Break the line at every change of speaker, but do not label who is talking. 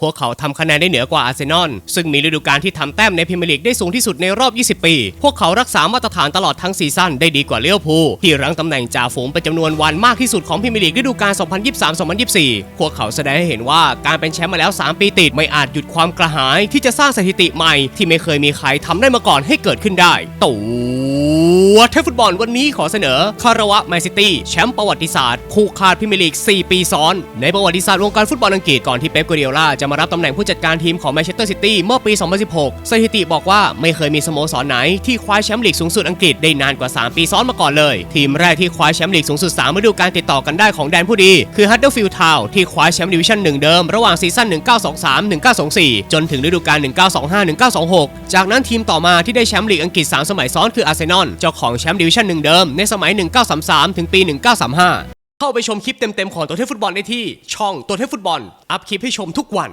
พวกเขาทำคะแนนได้เหนือกว่าอาร์เซนอล ซึ่งมีฤดูกาลที่ทำแต้มในพรีเมียร์ลีกได้สูงที่สุดในรอบ 20 ปี พวกเขารักษามาตรฐานตลอดทั้งซีซั่นได้ดีกว่าเลี้ยวภูที่รั้งตำแหน่งจ่าฝูงเป็นจำนวนวันมากที่สุดของพรีเมียร์ลีกฤดูกาล 2023-2024 พวกเขาแสดงให้เห็นว่าการเป็นแชมป์มาแล้ว 3 ปีติดไม่อาจหยุดความกระหายที่จะสร้างสถิติใหม่ ที่ไม่เคยมีใครทำได้มาก่อนให้เกิดขึ้นได้ตัวเทพฟุตบอลวันนี้ขอเสนอคาราวะแมนซิตี้แชมป์ประวัติศาสตร์คู่ขาดพรีเมียร์ลีก 4 ปีซ้อน ในประวัติศาสตร์วงการฟุตบอลอังกฤษก่อนที่เป๊ปกัวเดียล่าจะมารับตำแหน่งผู้จัดการทีมของแมนเชสเตอร์ซิตี้เมื่อปี 2016 สถิติบอกว่าไม่เคยมีสโมสรไหนที่คว้าแชมป์ลีกสูงสุดอังกฤษได้นานกว่า 3 ปีซ้อนมาก่อนเลย ทีมแรกที่คว้าแชมป์ลีกสูงสุด3ฤดูกาลติดต่อกันได้ของแดนผู้ดีคือฮัตเดอร์ฟิลด์ทาวที่คว้าแชมป์ดิวิชั่น1เดิมระหว่างซีซั่น 1923-1924 จนถึงฤดูกาล 1925-1926 จากนั้นทีมต่อมาที่ได้แชมป์ลีกอังกฤษ 3 สมัยซ้อนคืออาร์เซนอลเจ้าของแชมป์ดิวิชั่น1เดิมในสมัย 1933 ถึงปี 1935 เข้าไปชมคลิปเต็มๆ ของตัวเทพฟุตบอลได้ที่ช่องตัวเทพฟุตบอล อัพคลิปให้ชมทุกวัน